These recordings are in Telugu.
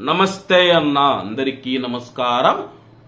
నమస్తే అన్న అందరికీ నమస్కారం.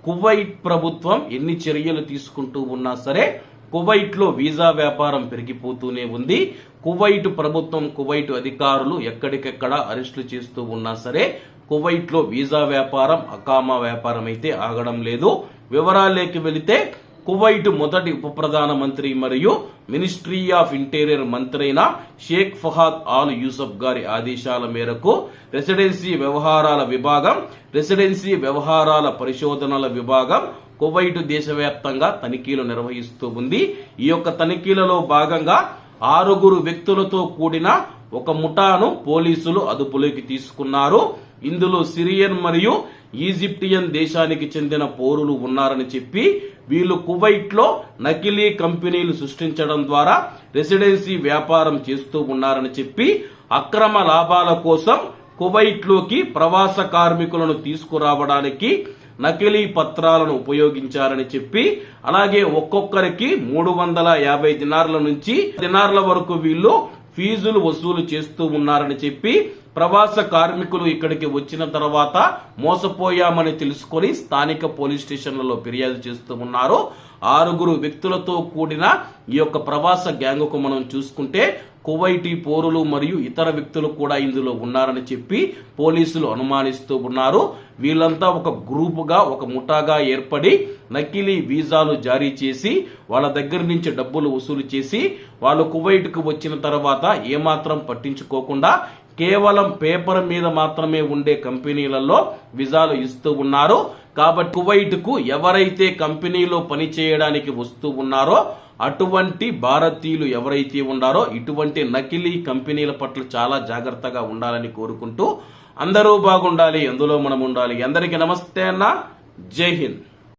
కువైట్ ప్రభుత్వం ఎన్ని చర్యలు తీసుకుంటూ ఉన్నా సరే కువైట్లో వీసా వ్యాపారం పెరిగిపోతూనే ఉంది. కువైట్ ప్రభుత్వం కువైట్ అధికారులు ఎక్కడికెక్కడ అరెస్టులు చేస్తూ ఉన్నా సరే కువైట్లో వీసా వ్యాపారం అకామా వ్యాపారం అయితే ఆగడం లేదు. వివరాలేకి వెళితే కువైట్ మొదటి ఉప ప్రధానమంత్రి మరియు మినిస్ట్రీ ఆఫ్ ఇంటీరియర్ మంత్రి అయిన షేక్ ఫహాద్ ఆల్ యూసఫ్ గారి ఆదేశాల మేరకు రెసిడెన్సీ వ్యవహారాల విభాగం రెసిడెన్సీ వ్యవహారాల పరిశోధనల విభాగం కువైట్ దేశవ్యాప్తంగా తనిఖీలు నిర్వహిస్తూ ఉంది. ఈ యొక్క తనిఖీలలో భాగంగా ఆరుగురు వ్యక్తులతో కూడిన ఒక ముఠాను పోలీసులు అదుపులోకి తీసుకున్నారు. ఇందులో సిరియన్ మరియు ఈజిప్టియన్ దేశానికి చెందిన పౌరులు ఉన్నారని చెప్పి వీళ్ళు కువైట్లో నకిలీ కంపెనీలు సృష్టించడం ద్వారా రెసిడెన్సీ వ్యాపారం చేస్తూ ఉన్నారని చెప్పి అక్రమ లాభాల కోసం కువైట్లోకి ప్రవాస కార్మికులను తీసుకురావడానికి నకిలీ పత్రాలను ఉపయోగించారని చెప్పి అలాగే ఒక్కొక్కరికి మూడు వందల యాభై దినార్ల నుంచి దినార్ల వరకు వీళ్ళు ఫీజులు వసూలు చేస్తూ ఉన్నారని చెప్పి ప్రవాస కార్మికులు ఇక్కడికి వచ్చిన తర్వాత మోసపోయామని తెలుసుకొని స్థానిక పోలీస్ స్టేషన్లలో ఫిర్యాదు చేస్తూ ఉన్నారు. ఆరుగురు వ్యక్తులతో కూడిన ఈ యొక్క ప్రవాస గ్యాంగుకు మనం చూసుకుంటే కువైటీ పోరులు మరియు ఇతర వ్యక్తులు కూడా ఇందులో ఉన్నారని చెప్పి పోలీసులు అనుమానిస్తూ ఉన్నారు. వీళ్ళంతా ఒక గ్రూపుగా ఒక ముఠాగా ఏర్పడి నకిలీ వీసాలు జారీ చేసి వాళ్ళ దగ్గర నుంచి డబ్బులు వసూలు చేసి వాళ్ళు కువైట్కు వచ్చిన తర్వాత ఏమాత్రం పట్టించుకోకుండా కేవలం పేపర్ మీద మాత్రమే ఉండే కంపెనీలలో వీసాలు ఇస్తూ ఉన్నారు. కాబట్టి కువైట్కు ఎవరైతే కంపెనీలో పని చేయడానికి వస్తూ ఉన్నారో అటువంటి భారతీయులు ఎవరైతే ఉన్నారో ఇటువంటి నకిలీ కంపెనీల పట్ల చాలా జాగ్రత్తగా ఉండాలని కోరుకుంటూ అందరూ బాగుండాలి అందులో మనం ఉండాలి. అందరికీ నమస్తే అన్న. జై హింద్.